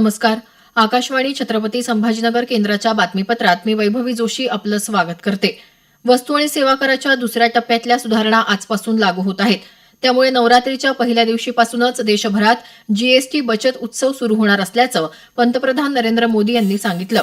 नमस्कार. आकाशवाणी छत्रपती संभाजीनगर केंद्राच्या बातमीपत्रात मी वैभवी जोशी आपलं स्वागत करते. वस्तू आणि सेवा कराच्या दुसऱ्या टप्प्यातल्या सुधारणा आजपासून लागू होत आहेत. त्यामुळे नवरात्रीच्या पहिल्या दिवशीपासूनच देशभरात जीएसटी बचत उत्सव सुरू होणार असल्याचं पंतप्रधान नरेंद्र मोदी यांनी सांगितलं.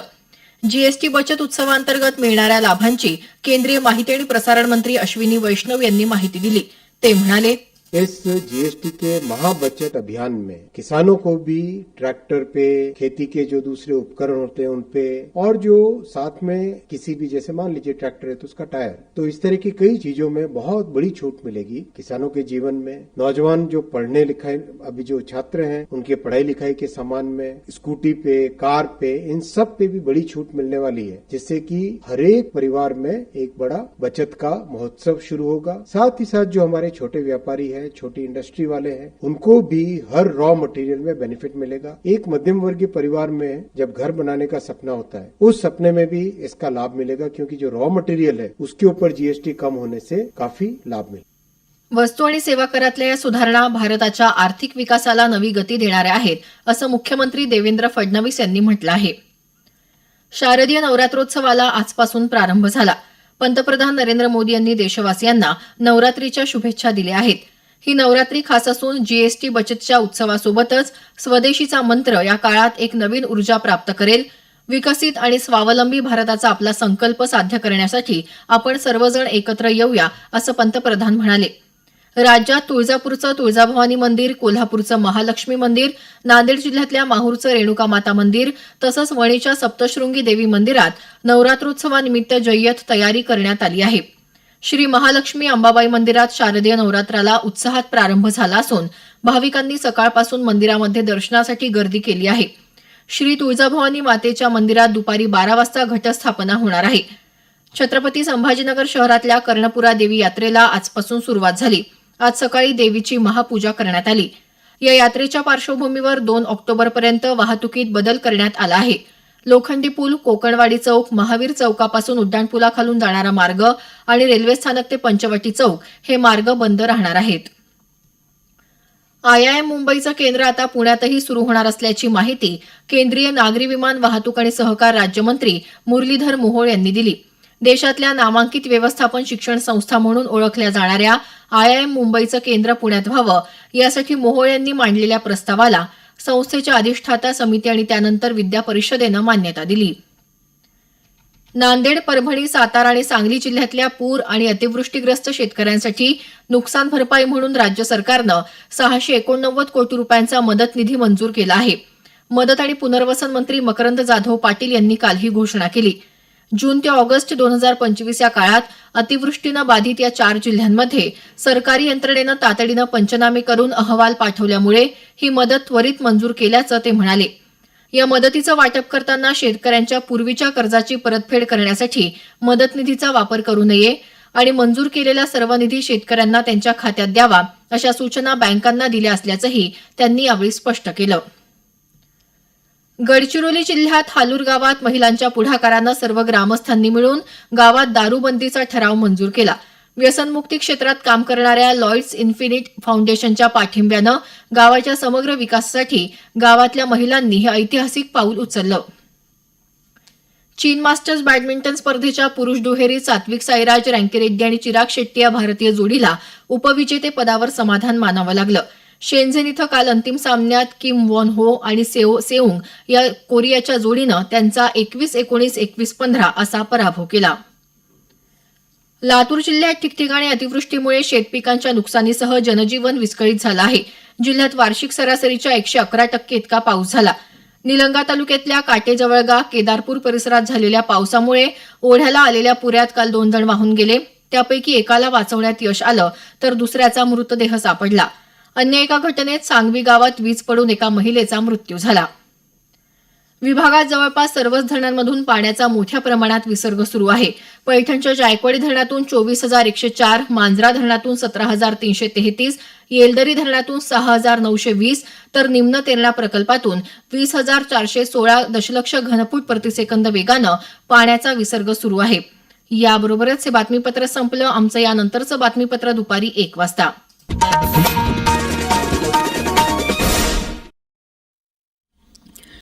जीएसटी बचत उत्सवांतर्गत मिळणाऱ्या लाभांची केंद्रीय माहिती आणि प्रसारण मंत्री अश्विनी वैष्णव यांनी माहिती दिली. ते म्हणाले इस जीएसटी के महाबचत अभियान में किसानों को भी ट्रैक्टर पे, खेती के जो दूसरे उपकरण होते हैं उन पे, और जो साथ में किसी भी, जैसे मान लीजिए ट्रैक्टर है तो उसका टायर तो इस तरह की कई चीज़ों में बहुत बड़ी छूट मिलेगी किसानों के जीवन में। नौजवान जो पढ़ने लिखाई, अभी जो छात्र हैं, उनके पढ़ाई लिखाई के सामान में, स्कूटी पे, कार पे, इन सब पे भी बड़ी छूट मिलने वाली है, जिससे कि हरेक परिवार में एक बड़ा बचत का महोत्सव शुरू होगा। साथ ही साथ जो हमारे छोटे व्यापारी हैं छोटी इंडस्ट्री वाले हैं उनको भी हर रॉ मटेरियल में बेनिफिट मिलेगा। एक मध्यम वर्गीय परिवार में जब घर बनाने का सपना होता है उस सपने में भी इसका लाभ मिलेगा क्योंकि जो रॉ मटेरियल है उसके ऊपर जीएसटी कम होने से काफी लाभ मिलेगा। वस्तू आणि सेवा करातल्या या सुधारणा भारताच्या आर्थिक विकासाला नवी गती देणाऱ्या आहेत असं मुख्यमंत्री देवेंद्र फडणवीस यांनी म्हटलं आहे. शारदीय नवरात्रोत्सवाला आजपासून प्रारंभ झाला. पंतप्रधान नरेंद्र मोदी यांनी देशवासियांना नवरात्रीच्या शुभेच्छा दिल्या आहेत. ही नवरात्री खास असून जीएसटी बचतच्या उत्सवासोबतच स्वदेशीचा मंत्र या काळात एक नवीन ऊर्जा प्राप्त करेल. विकसित आणि स्वावलंबी भारताचा आपला संकल्प साध्य करण्यासाठी आपण सर्वजण एकत्र येऊया असं पंतप्रधान म्हणाले. राज्यात तुळजापूरचं तुळजाभवानी मंदिर कोल्हापूरचं महालक्ष्मी मंदिर नांदेड जिल्ह्यातल्या माहूरचं रेणुका माता मंदिर तसंच वणीच्या सप्तशृंगी देवी मंदिरात नवरात्रोत्सवानिमित्त जय्यत तयारी करण्यात आली आहे. श्री महालक्ष्मी अंबाबाई मंदिरात शारदीय नवरात्राला उत्साहात प्रारंभ झाला असून भाविकांनी सकाळपासून मंदिरामध्ये दर्शनासाठी गर्दी केली आहे. श्री तुळजाभवानी मातेच्या मंदिरात दुपारी बारा वाजता घटस्थापना होणार आहे. छत्रपती संभाजीनगर शहरातल्या कर्णपुरा देवी यात्रेला आजपासून सुरुवात झाली. आज सकाळी देवीची महापूजा करण्यात आली. या यात्रेच्या पार्श्वभूमीवर दोन ऑक्टोबरपर्यंत वाहतुकीत बदल करण्यात आला आहे. लोखंडी पूल कोकणवाडी चौक महावीर चौकापासून उड्डाणपुलाखालून जाणारा मार्ग आणि रेल्वे स्थानक ते पंचवटी चौक हे मार्ग बंद राहणार आहेत. आयआयएम मुंबईचं केंद्र आता पुण्यातही सुरू होणार असल्याची माहिती केंद्रीय नागरी विमान वाहतूक आणि सहकार राज्यमंत्री मुरलीधर मोहोळ यांनी दिली. देशातल्या नामांकित व्यवस्थापन शिक्षण संस्था म्हणून ओळखल्या जाणाऱ्या आयआयएम मुंबईचं केंद्र पुण्यात व्हावं यासाठी मोहोळ यांनी मांडलेल्या प्रस्तावाला संस्थेच्या अधिष्ठाता समिती आणि त्यानंतर विद्या परिषदेनं मान्यता दिली. नांदेड परभणी सातारा आणि सांगली जिल्ह्यातल्या पूर आणि अतिवृष्टीग्रस्त शेतकऱ्यांसाठी नुकसान भरपाई म्हणून राज्य सरकारनं सहाशे एकोणनव्वद कोटी रुपयांचा मदत निधी मंजूर केला आहे. मदत आणि पुनर्वसन मंत्री मकरंद जाधव पाटील यांनी काल ही घोषणा केली. जून ते ऑगस्ट दोन हजार पंचवीस या काळात अतिवृष्टीनं बाधित या चार जिल्ह्यांमध्ये सरकारी यंत्रणेनं तातडीनं पंचनामे करून अहवाल पाठवल्यामुळे ही मदत त्वरित मंजूर केल्याचं ते म्हणाले. या मदतीचं वाटप करताना शेतकऱ्यांच्या पूर्वीच्या कर्जाची परतफेड करण्यासाठी मदत निधीचा वापर करू नये आणि मंजूर केलेला सर्व निधी शेतकऱ्यांना त्यांच्या खात्यात द्यावा अशा सूचना बँकांना दिल्या असल्याचंही त्यांनी यावेळी स्पष्ट केलं. गडचिरोली जिल्ह्यात हालूर गावात महिलांच्या पुढाकारानं सर्व ग्रामस्थांनी मिळून गावात दारूबंदीचा ठराव मंजूर केला. व्यसनमुक्ती क्षेत्रात काम करणाऱ्या लॉइड्स इन्फिनिट फाउंडेशनच्या पाठिंब्यानं गावाच्या समग्र विकासासाठी गावातल्या महिलांनी हे ऐतिहासिक पाऊल उचललं. चीन मास्टर्स बॅडमिंटन स्पर्धेच्या पुरुष दुहेरी सात्विक साईराज रँकीरेड्डी आणि चिराग शेट्टी या भारतीय जोडीला उपविजेतेपदावर समाधान मानावं लागलं. शेनझेन इथं काल अंतिम सामन्यात किम वॉन हो आणि सेओ सेऊंग या कोरियाच्या जोडीनं त्यांचा एकवीस एकोणीस एकवीस पंधरा असा पराभव केला. लातूर जिल्ह्यात ठिकठिकाणी अतिवृष्टीमुळे शेतपिकांच्या नुकसानीसह जनजीवन विस्कळीत झालं आहे. जिल्ह्यात वार्षिक सरासरीच्या एकशे अकरा टक्के इतका पाऊस झाला. निलंगा तालुक्यातल्या काटेजवळगा केदारपूर परिसरात झालेल्या पावसामुळे ओढ्याला आलेल्या पुऱ्यात काल दोन जण वाहून गेले. त्यापैकी एकाला वाचवण्यात यश आलं तर दुसऱ्याचा मृतदेह सापडला. अन्य एका घटनेत सांगवी गावात वीज पडून एका महिलेचा मृत्यू झाला. विभागात जवळपास सर्वच धरणांमधून पाण्याचा मोठ्या प्रमाणात विसर्ग सुरू आहे. पैठणच्या जायकवाडी धरणातून चोवीस हजार एकशे चार मांजरा धरणातून सतरा हजार तीनशे तेहतीस येलदरी धरणातून सहा हजार नऊशे वीस तर निम्न तेरणा प्रकल्पातून वीस हजार चारशे सोळा दशलक्ष घनफूट प्रतिसेकंद वेगानं पाण्याचा विसर्ग सुरू आहे. याबरोबरच हे बातमीपत्र संपलं. आमचं यानंतरचं बातमीपत्र दुपारी एक वाजता.